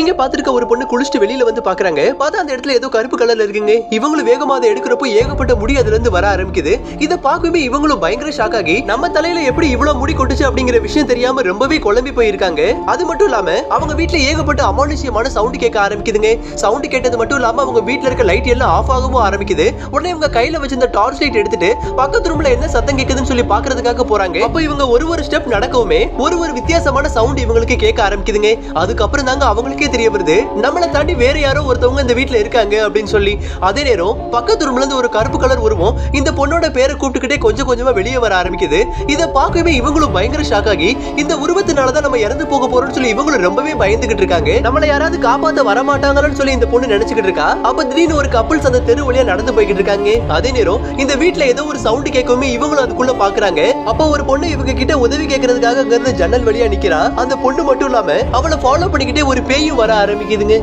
நீங்க பாத்திருக்க ஒரு பொண்ணு குளிச்சுட்டு வெளியில வந்து பாக்குறாங்க பார்த்தா அந்த இடத்துல ஏதோ கருப்பு கலர்ல இருக்குங்க. இவங்களும் வேகமா அதை எடுக்கிறப்போ ஏகப்பட்ட முடி அதுல இருந்து வர ஆரம்பிக்குது. இதை பார்க்கவே இவங்களும் பயங்கர ஷாக் ஆகி நம்ம தலையில எப்படி இவ்வளவு முடி கொட்டுச்சு அப்படிங்கிற விஷயம் தெரியாம ரொம்பவே குழம்பி போயிருக்காங்க. அது மட்டும் இல்லாம அவங்க வீட்டுல ஏகப்பட்ட அமானுஷ்யமான சவுண்ட் கேட்க ஆரம்பிக்குதுங்க. சவுண்ட் கேட்டது மட்டும் இல்லாம அவங்க வீட்ல இருக்க லைட் எல்லாம் ஆஃப் ஆகவும் ஆரம்பிக்குது. உடனே இவங்க கையில வச்சிருந்த டார்ச் லைட் எடுத்துட்டு பக்கத்து ரூம்ல என்ன சத்தம் கேக்குதுன்னு சொல்லி பாக்குறதுக்காக போறாங்க. அப்ப இவங்க ஒரு ஒரு ஸ்டெப் நடக்கவுமே ஒரு ஒரு வித்தியாசமான சவுண்ட் இவங்களுக்கு கேட்க ஆரம்பிக்குதுங்க. அதுக்கப்புறம் தாங்க அவங்களுக்கே தெரிய வருது. நம்மளை தாண்டி வேற யாரோ ஒருத்தவங்க இந்த வீட்டுல இருக்காங்க அப்படின்னு சொல்லி. அதே நேரம் பக்கத்து ரூம்ல இருந்து ஒரு கருப்பு கலர் உருவம் இந்த பொண்ணோட பேரை கூப்பிட்டுக்கிட்டே கொஞ்சம் கொஞ்சமா வெளியே வர ஆரம்பிக்குது. இதை பார்க்கவே இவங்களும் பயங்கர ஷாக் ஆகி இந்த உருவத்தினாலதான் நம்ம இறந்து போக போறோம்னு சொல்லி இவங்களும் ரொம்பவே பயந்துகிட்டு இருக்காங்க. நம்மள யாராவது காப்பாத்த வரமாட்டாங்கன்னு சொல்லி இந்த பொண்ணு நினைச்சுக்கிட்டு இருக்கா? அப்ப திடீர்னு ஒரு கப்பல்ஸ் அந்த தெரு வழியா நடந்து போய்கிட்டு இருக்காங்க. அதே நேரம் இந்த வீட்டுல ஏதோ ஒரு சவுண்ட் கேட்கவுமே இவங்களும் அதுக்குள்ள பாக்குறாங்க. அப்ப ஒரு பொண்ணு இவங்க கிட்ட உதவி கேட்கறதுக்காக அங்க இருந்து ஜன்னல் வழியா நிக்கிறா. அந்த பொண்ணு மட்டும் இல்லாம அவளை ஃபாலோ பண்ணிக்கிட்டே ஒரு பேயும் வர ஆரம்பிக்குதுங்க